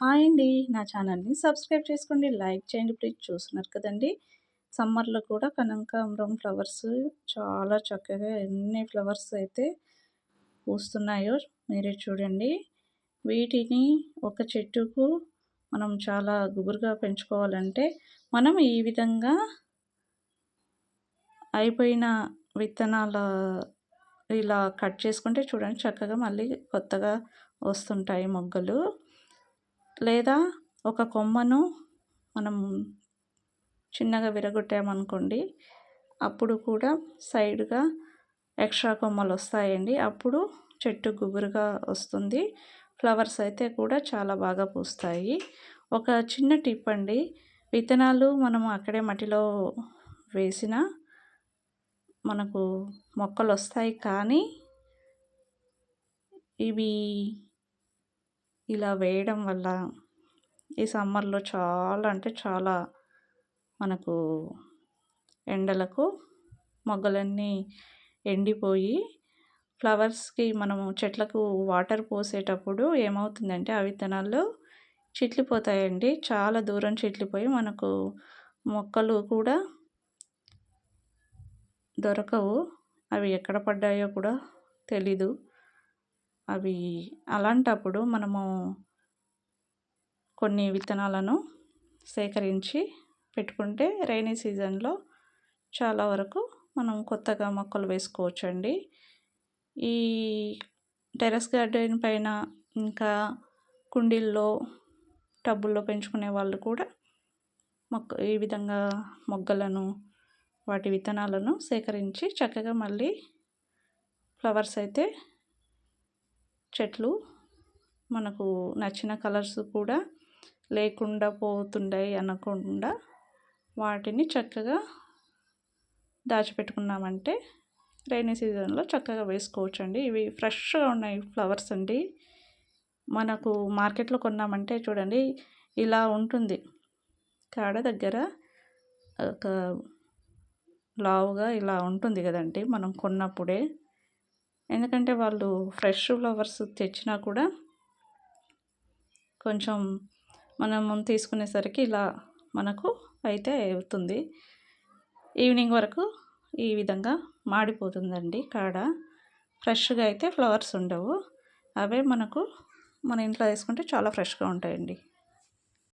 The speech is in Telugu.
హాయ్ అండి. నా ఛానల్ని సబ్స్క్రైబ్ చేసుకోండి. లైక్ చేయండి. ప్లీజ్ చూస్తున్నారు కదండి. సమ్మర్లో కూడా కనకాంబరం ఫ్లవర్స్ చాలా చక్కగా ఎన్ని ఫ్లవర్స్ అయితే పూస్తున్నాయో మీరే చూడండి. వీటిని ఒక చెట్టుకు మనం చాలా గుబురుగా పెంచుకోవాలంటే మనం ఈ విధంగా అయిపోయిన విత్తనాల ఇలా కట్ చేసుకుంటే చూడండి చక్కగా మళ్ళీ కొత్తగా వస్తుంటాయి మొగ్గలు. లేదా ఒక కొమ్మను మనం చిన్నగా విరగొట్టామనుకోండి అప్పుడు కూడా సైడ్గా ఎక్స్ట్రా కొమ్మలు వస్తాయండి. అప్పుడు చెట్టు గుబురుగా వస్తుంది. ఫ్లవర్స్ అయితే కూడా చాలా బాగా పూస్తాయి. ఒక చిన్న టిప్ అండి. విత్తనాలు మనం అక్కడే మట్టిలో వేసిన మనకు మొక్కలు వస్తాయి కానీ ఇవి ఇలా వేయడం వల్ల ఈ సమ్మర్లో చాలా అంటే చాలా మనకు ఎండలకు మొగ్గలన్నీ ఎండిపోయి ఫ్లవర్స్కి మనము చెట్లకు వాటర్ పోసేటప్పుడు ఏమవుతుందంటే ఆ విత్తనాలు చిట్లిపోతాయండి. చాలా దూరం చిట్లిపోయి మనకు మొక్కలు కూడా దొరకవు. అవి ఎక్కడ పడ్డాయో కూడా తెలీదు. అవి అలాంటప్పుడు మనము కొన్ని విత్తనాలను సేకరించి పెట్టుకుంటే రైనీ సీజన్లో చాలా వరకు మనం కొత్తగా మొక్కలు వేసుకోవచ్చు అండి ఈ టెరస్ గార్డెన్ పైన ఇంకా కుండీల్లో టబ్బుల్లో పెంచుకునే వాళ్ళు కూడా మొక్క ఈ విధంగా మొగ్గలను వాటి విత్తనాలను సేకరించి చక్కగా మళ్ళీ ఫ్లవర్స్ అయితే చెట్లు మనకు నచ్చిన కలర్స్ కూడా లేకుండా పోతుండే అనకుండా వాటిని చక్కగా దాచిపెట్టుకున్నామంటే రైనీ సీజన్లో చక్కగా వేసుకోవచ్చండి. ఇవి ఫ్రెష్గా ఉన్నాయి ఫ్లవర్స్ అండి. మనకు మార్కెట్లో కొన్నామంటే చూడండి ఇలా ఉంటుంది. కాడ దగ్గర ఒక లావుగా ఇలా ఉంటుంది కదండి మనం కొన్నప్పుడే. ఎందుకంటే వాళ్ళు ఫ్రెష్ ఫ్లవర్స్ తెచ్చినా కూడా కొంచెం మనం తీసుకునేసరికి ఇలా మనకు అయితే అవుతుంది. ఈవినింగ్ వరకు ఈ విధంగా మాడిపోతుందండి కాడ. ఫ్రెష్గా అయితే ఫ్లవర్స్ ఉండవు. అవే మనకు మన ఇంట్లో వేసుకుంటే చాలా ఫ్రెష్గా ఉంటాయండి.